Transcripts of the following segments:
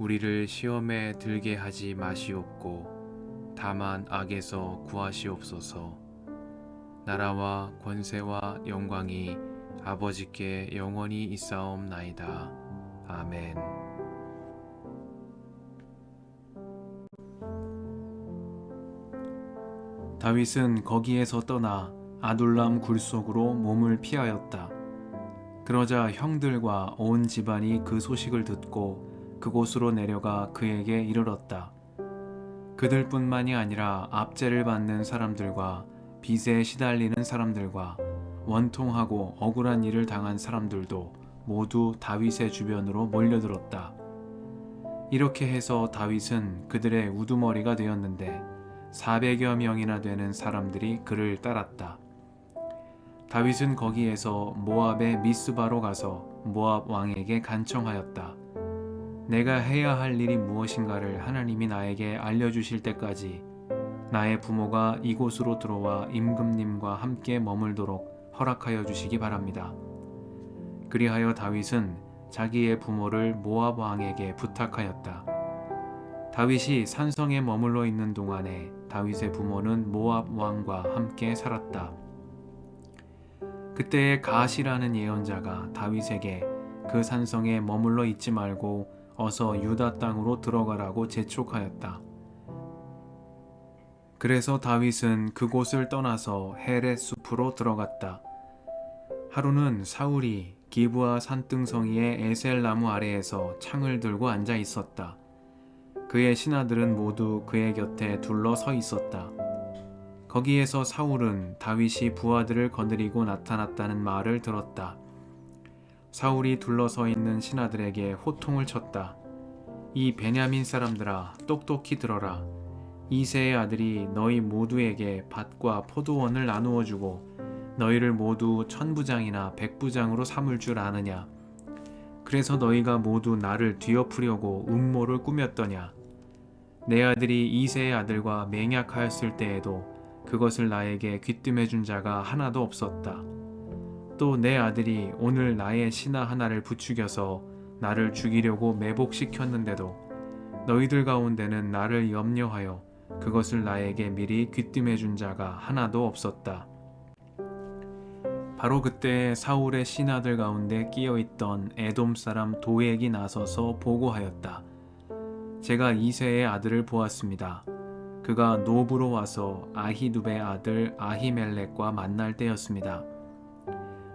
우리를 시험에 들게 하지 마시옵고 다만 악에서 구하시옵소서. 나라와 권세와 영광이 아버지께 영원히 있사옵나이다. 아멘. 다윗은 거기에서 떠나 아둘람 굴 속으로 몸을 피하였다. 그러자 형들과 온 집안이 그 소식을 듣고 그곳으로 내려가 그에게 이르렀다. 그들뿐만이 아니라 압제를 받는 사람들과 빚에 시달리는 사람들과 원통하고 억울한 일을 당한 사람들도 모두 다윗의 주변으로 몰려들었다. 이렇게 해서 다윗은 그들의 우두머리가 되었는데 400여 명이나 되는 사람들이 그를 따랐다. 다윗은 거기에서 모압의 미스바로 가서 모압 왕에게 간청하였다. 내가 해야 할 일이 무엇인가를 하나님이 나에게 알려주실 때까지 나의 부모가 이곳으로 들어와 임금님과 함께 머물도록 허락하여 주시기 바랍니다. 그리하여 다윗은 자기의 부모를 모압 왕에게 부탁하였다. 다윗이 산성에 머물러 있는 동안에 다윗의 부모는 모압 왕과 함께 살았다. 그때에 가시라는 예언자가 다윗에게 그 산성에 머물러 있지 말고 어서 유다 땅으로 들어가라고 재촉하였다. 그래서 다윗은 그곳을 떠나서 헤렛 숲으로 들어갔다. 하루는 사울이 기브아 산등성이의 에셀 나무 아래에서 창을 들고 앉아 있었다. 그의 신하들은 모두 그의 곁에 둘러 서 있었다. 거기에서 사울은 다윗이 부하들을 거느리고 나타났다는 말을 들었다. 사울이 둘러서 있는 신하들에게 호통을 쳤다. 이 베냐민 사람들아 똑똑히 들어라. 이세의 아들이 너희 모두에게 밭과 포도원을 나누어 주고 너희를 모두 천부장이나 백부장으로 삼을 줄 아느냐? 그래서 너희가 모두 나를 뒤엎으려고 음모를 꾸몄더냐? 내 아들이 이세의 아들과 맹약하였을 때에도 그것을 나에게 귀뜸해 준 자가 하나도 없었다. 또 내 아들이 오늘 나의 신하 하나를 부추겨서 나를 죽이려고 매복시켰는데도 너희들 가운데는 나를 염려하여 그것을 나에게 미리 귀뜸해 준 자가 하나도 없었다. 바로 그때 사울의 신하들 가운데 끼어 있던 에돔 사람 도액이 나서서 보고하였다. 제가 이세의 아들을 보았습니다. 그가 노브로 와서 아히두베 아들 아히멜렉과 만날 때였습니다.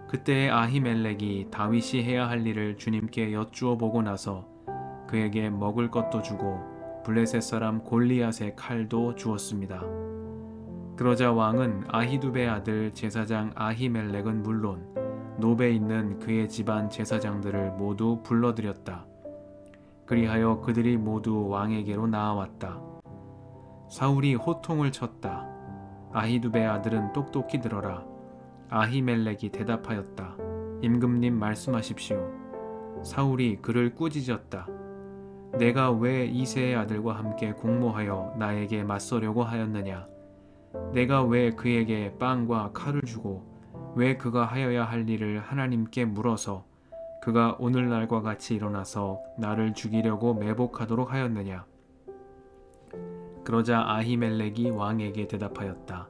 그때 아히멜렉이 다윗이 해야 할 일을 주님께 여쭈어 보고 나서 그에게 먹을 것도 주고 블레셋 사람 골리앗의 칼도 주었습니다. 그러자 왕은 아히두베 아들 제사장 아히멜렉은 물론 노베 있는 그의 집안 제사장들을 모두 불러들였다. 그리하여 그들이 모두 왕에게로 나아왔다. 사울이 호통을 쳤다. 아히두베 아들은 똑똑히 들어라. 아히멜렉이 대답하였다. 임금님 말씀하십시오. 사울이 그를 꾸짖었다. 내가 왜 이세의 아들과 함께 공모하여 나에게 맞서려고 하였느냐? 내가 왜 그에게 빵과 칼을 주고 왜 그가 하여야 할 일을 하나님께 물어서 그가 오늘날과 같이 일어나서 나를 죽이려고 매복하도록 하였느냐? 그러자 아히멜렉이 왕에게 대답하였다.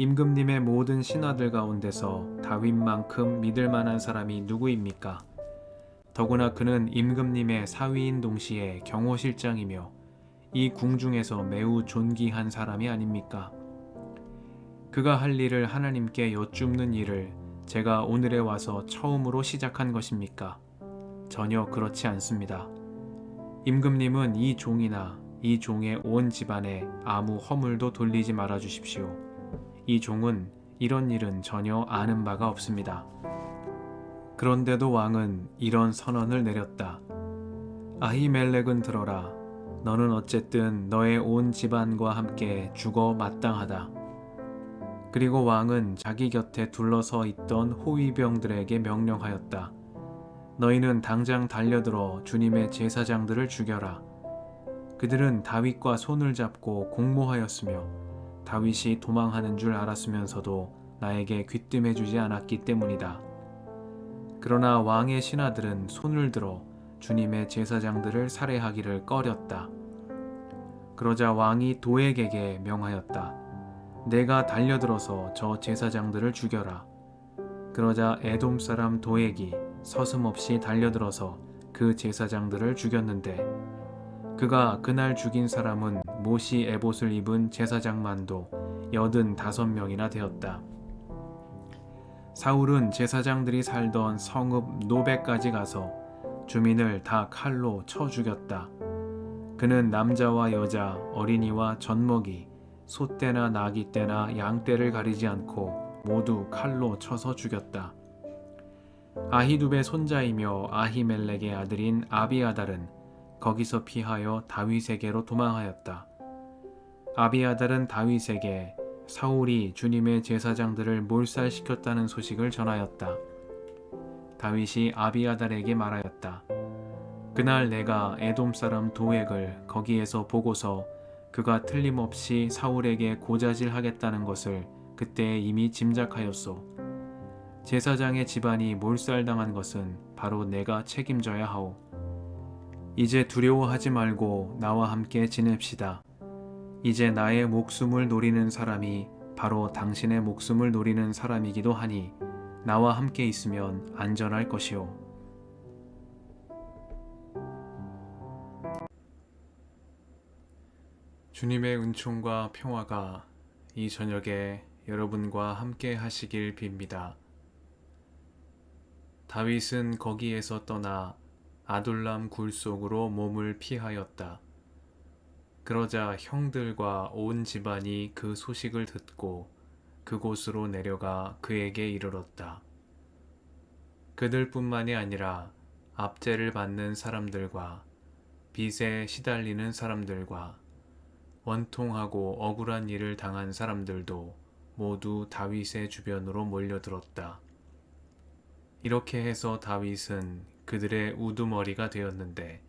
임금님의 모든 신하들 가운데서 다윗만큼 믿을 만한 사람이 누구입니까? 더구나 그는 임금님의 사위인 동시에 경호실장이며 이 궁중에서 매우 존귀한 사람이 아닙니까? 그가 할 일을 하나님께 여쭙는 일을 제가 오늘에 와서 처음으로 시작한 것입니까? 전혀 그렇지 않습니다. 임금님은 이 종이나 이 종의 온 집안에 아무 허물도 돌리지 말아 주십시오. 이 종은 이런 일은 전혀 아는 바가 없습니다. 그런데도 왕은 이런 선언을 내렸다. 아히멜렉은 들어라. 너는 어쨌든 너의 온 집안과 함께 죽어 마땅하다. 그리고 왕은 자기 곁에 둘러서 있던 호위병들에게 명령하였다. 너희는 당장 달려들어 주님의 제사장들을 죽여라. 그들은 다윗과 손을 잡고 공모하였으며 다윗이 도망하는 줄 알았으면서도 나에게 귀뜸해 주지 않았기 때문이다. 그러나 왕의 신하들은 손을 들어 주님의 제사장들을 살해하기를 꺼렸다. 그러자 왕이 도액에게 명하였다. 내가 달려들어서 저 제사장들을 죽여라. 그러자 에돔 사람 도액이 서슴없이 달려들어서 그 제사장들을 죽였는데 그가 그날 죽인 사람은 모시 에봇을 입은 제사장만도 여든 다섯 명이나 되었다. 사울은 제사장들이 살던 성읍 노베까지 가서 주민을 다 칼로 쳐 죽였다. 그는 남자와 여자, 어린이와 젖먹이, 소떼나 나귀떼나 양떼를 가리지 않고 모두 칼로 쳐서 죽였다. 아히두베 손자이며 아히멜렉의 아들인 아비아달은 거기서 피하여 다윗에게로 도망하였다. 아비아달은 다윗에게 사울이 주님의 제사장들을 몰살시켰다는 소식을 전하였다. 다윗이 아비아달에게 말하였다. 그날 내가 에돔 사람 도액을 거기에서 보고서 그가 틀림없이 사울에게 고자질하겠다는 것을 그때 이미 짐작하였소. 제사장의 집안이 몰살당한 것은 바로 내가 책임져야 하오. 이제 두려워하지 말고 나와 함께 지냅시다. 이제 나의 목숨을 노리는 사람이 바로 당신의 목숨을 노리는 사람이기도 하니 나와 함께 있으면 안전할 것이오. 주님의 은총과 평화가 이 저녁에 여러분과 함께 하시길 빕니다. 다윗은 거기에서 떠나 아둘람 굴 속으로 몸을 피하였다. 그러자 형들과 온 집안이 그 소식을 듣고 그곳으로 내려가 그에게 이르렀다. 그들뿐만이 아니라 압제를 받는 사람들과 빚에 시달리는 사람들과 원통하고 억울한 일을 당한 사람들도 모두 다윗의 주변으로 몰려들었다. 이렇게 해서 다윗은 그들의 우두머리가 되었는데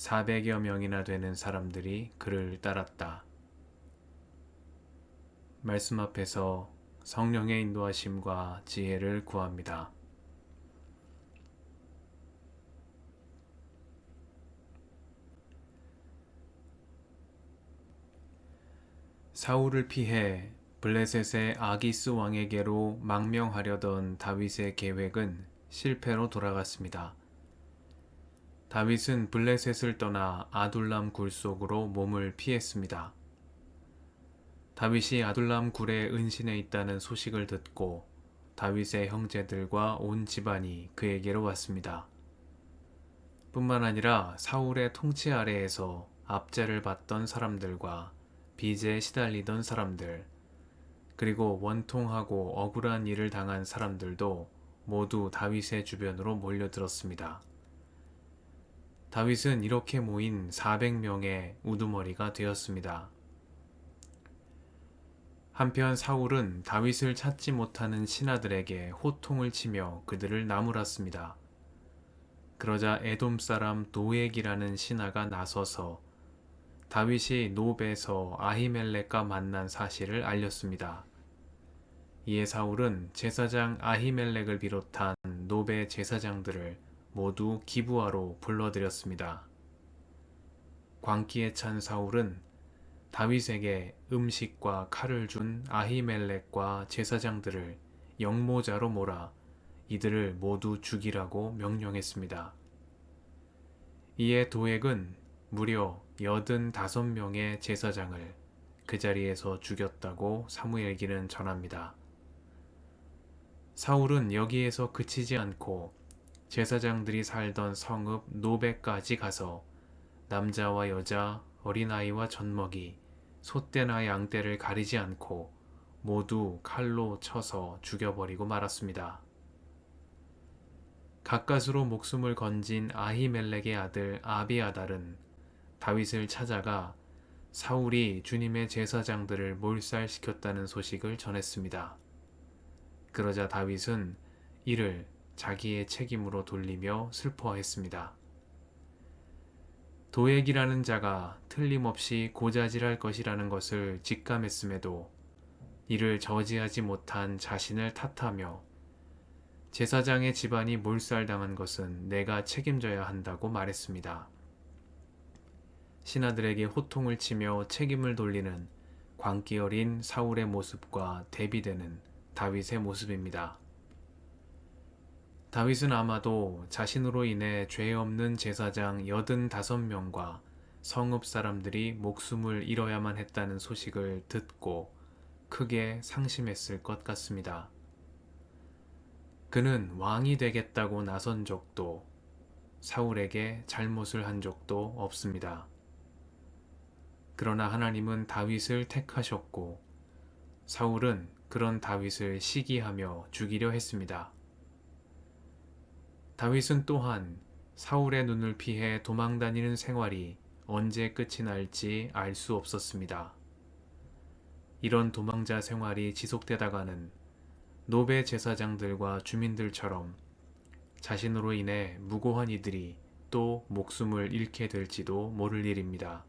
400여 명이나 되는 사람들이 그를 따랐다. 말씀 앞에서 성령의 인도하심과 지혜를 구합니다. 사울을 피해 블레셋의 아기스 왕에게로 망명하려던 다윗의 계획은 실패로 돌아갔습니다. 다윗은 블레셋을 떠나 아둘람 굴 속으로 몸을 피했습니다. 다윗이 아둘람 굴에 은신해 있다는 소식을 듣고 다윗의 형제들과 온 집안이 그에게로 왔습니다. 뿐만 아니라 사울의 통치 아래에서 압제를 받던 사람들과 빚에 시달리던 사람들, 그리고 원통하고 억울한 일을 당한 사람들도 모두 다윗의 주변으로 몰려들었습니다. 다윗은 이렇게 모인 400명의 우두머리가 되었습니다. 한편 사울은 다윗을 찾지 못하는 신하들에게 호통을 치며 그들을 나무랐습니다. 그러자 에돔 사람 도액이라는 신하가 나서서 다윗이 노베에서 아히멜렉과 만난 사실을 알렸습니다. 이에 사울은 제사장 아히멜렉을 비롯한 노베 제사장들을 모두 기부하러 불러들였습니다. 광기에 찬 사울은 다윗에게 음식과 칼을 준 아히멜렉과 제사장들을 영모자로 몰아 이들을 모두 죽이라고 명령했습니다. 이에 도액은 무려 여든 다섯 명의 제사장을 그 자리에서 죽였다고 사무엘기는 전합니다. 사울은 여기에서 그치지 않고 제사장들이 살던 성읍 노베까지 가서 남자와 여자, 어린아이와 젖먹이, 소떼나 양떼를 가리지 않고 모두 칼로 쳐서 죽여버리고 말았습니다. 가까스로 목숨을 건진 아히멜렉의 아들 아비아달은 다윗을 찾아가 사울이 주님의 제사장들을 몰살시켰다는 소식을 전했습니다. 그러자 다윗은 이를 자기의 책임으로 돌리며 슬퍼했습니다. 도액이라는 자가 틀림없이 고자질할 것이라는 것을 직감했음에도 이를 저지하지 못한 자신을 탓하며 제사장의 집안이 몰살당한 것은 내가 책임져야 한다고 말했습니다. 신하들에게 호통을 치며 책임을 돌리는 광기 어린 사울의 모습과 대비되는 다윗의 모습입니다. 다윗은 아마도 자신으로 인해 죄 없는 제사장 85명과 성읍 사람들이 목숨을 잃어야만 했다는 소식을 듣고 크게 상심했을 것 같습니다. 그는 왕이 되겠다고 나선 적도 사울에게 잘못을 한 적도 없습니다. 그러나 하나님은 다윗을 택하셨고 사울은 그런 다윗을 시기하며 죽이려 했습니다. 다윗은 또한 사울의 눈을 피해 도망다니는 생활이 언제 끝이 날지 알 수 없었습니다. 이런 도망자 생활이 지속되다가는 노베 제사장들과 주민들처럼 자신으로 인해 무고한 이들이 또 목숨을 잃게 될지도 모를 일입니다.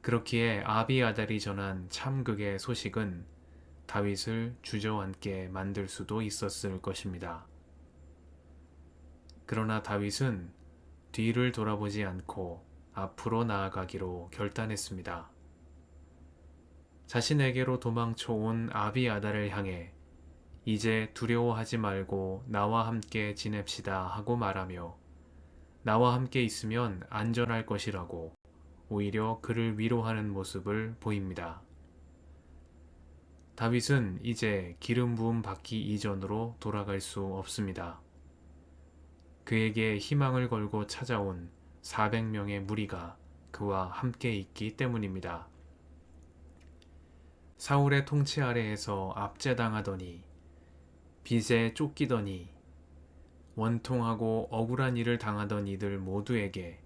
그렇기에 아비아달이 전한 참극의 소식은 다윗을 주저앉게 만들 수도 있었을 것입니다. 그러나 다윗은 뒤를 돌아보지 않고 앞으로 나아가기로 결단했습니다. 자신에게로 도망쳐 온 아비아달을 향해 이제 두려워하지 말고 나와 함께 지냅시다 하고 말하며 나와 함께 있으면 안전할 것이라고 오히려 그를 위로하는 모습을 보입니다. 다윗은 이제 기름 부음 받기 이전으로 돌아갈 수 없습니다. 그에게 희망을 걸고 찾아온 400명의 무리가 그와 함께 있기 때문입니다. 사울의 통치 아래에서 압제당하더니 빚에 쫓기더니 원통하고 억울한 일을 당하던 이들 모두에게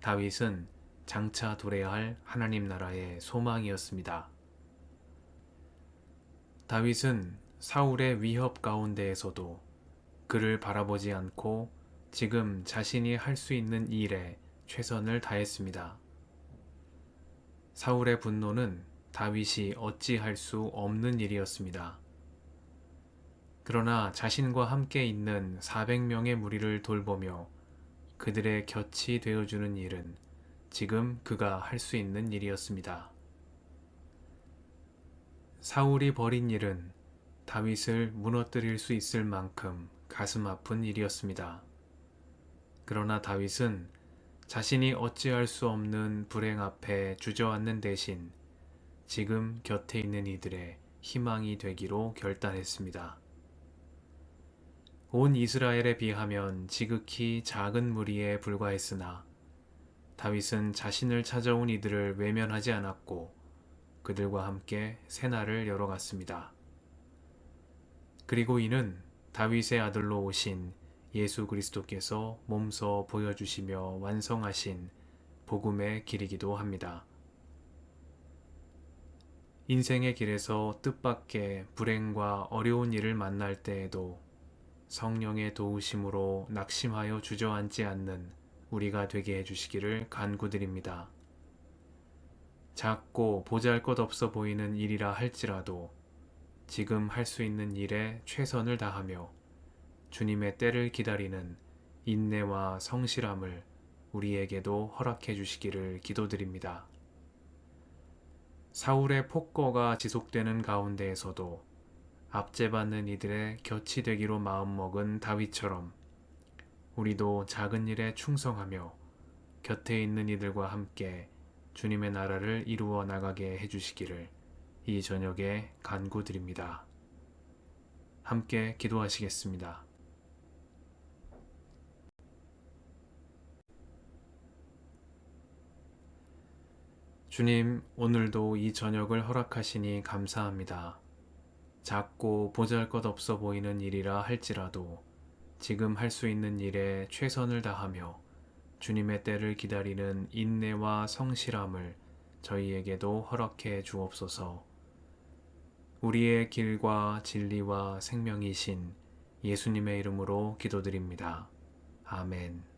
다윗은 장차 도래할 하나님 나라의 소망이었습니다. 다윗은 사울의 위협 가운데에서도 그를 바라보지 않고 지금 자신이 할 수 있는 일에 최선을 다했습니다. 사울의 분노는 다윗이 어찌할 수 없는 일이었습니다. 그러나 자신과 함께 있는 400명의 무리를 돌보며 그들의 곁이 되어주는 일은 지금 그가 할 수 있는 일이었습니다. 사울이 벌인 일은 다윗을 무너뜨릴 수 있을 만큼 가슴 아픈 일이었습니다. 그러나 다윗은 자신이 어찌할 수 없는 불행 앞에 주저앉는 대신 지금 곁에 있는 이들의 희망이 되기로 결단했습니다. 온 이스라엘에 비하면 지극히 작은 무리에 불과했으나 다윗은 자신을 찾아온 이들을 외면하지 않았고 그들과 함께 새날을 열어갔습니다. 그리고 이는 다윗의 아들로 오신 예수 그리스도께서 몸소 보여주시며 완성하신 복음의 길이기도 합니다. 인생의 길에서 뜻밖의 불행과 어려운 일을 만날 때에도 성령의 도우심으로 낙심하여 주저앉지 않는 우리가 되게 해주시기를 간구드립니다. 작고 보잘 것 없어 보이는 일이라 할지라도 지금 할 수 있는 일에 최선을 다하며 주님의 때를 기다리는 인내와 성실함을 우리에게도 허락해 주시기를 기도드립니다. 사울의 폭거가 지속되는 가운데에서도 압제받는 이들의 곁이 되기로 마음먹은 다윗처럼 우리도 작은 일에 충성하며 곁에 있는 이들과 함께 주님의 나라를 이루어 나가게 해주시기를 이 저녁에 간구드립니다. 함께 기도하시겠습니다. 주님, 오늘도 이 저녁을 허락하시니 감사합니다. 작고 보잘 것 없어 보이는 일이라 할지라도 지금 할 수 있는 일에 최선을 다하며 주님의 때를 기다리는 인내와 성실함을 저희에게도 허락해 주옵소서. 우리의 길과 진리와 생명이신 예수님의 이름으로 기도드립니다. 아멘.